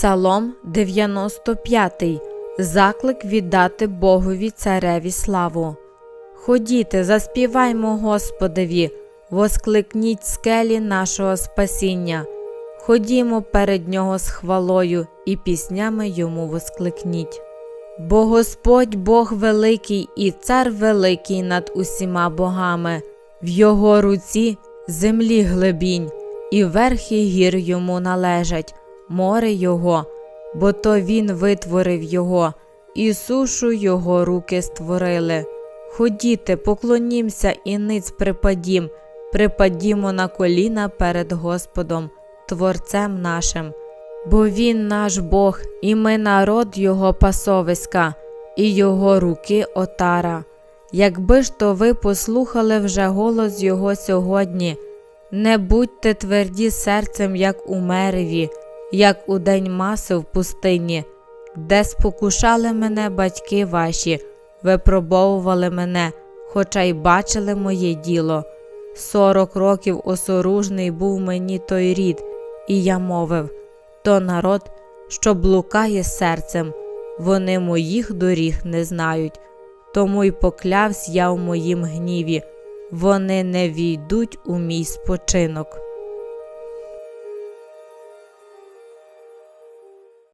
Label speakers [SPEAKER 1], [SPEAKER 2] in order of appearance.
[SPEAKER 1] Псалом 95. Заклик віддати Богові цареві славу. Ходіте, заспіваймо Господеві, воскликніть скелі нашого спасіння. Ходімо перед Нього з хвалою і піснями йому воскликніть. Бо Господь Бог великий і цар великий над усіма богами, в його руці землі глибінь, і верхи гір йому належать, море його, бо то він витворив його, і сушу його руки створили. Ходіте, поклонімся і ниць припадім, припадімо на коліна перед Господом, Творцем нашим. Бо він наш Бог, і ми народ Його пасовиська, і Його руки отара. Якби ж то ви послухали вже голос Його сьогодні, не будьте тверді серцем, як у мереві, як у день маси в пустині, де спокушали мене батьки ваші, випробовували мене, хоча й бачили моє діло. Сорок років осоружний був мені той рід, і я мовив то народ, що блукає серцем, вони моїх доріг не знають, тому й поклявсь я в моїм гніві, вони не війдуть у мій спочинок.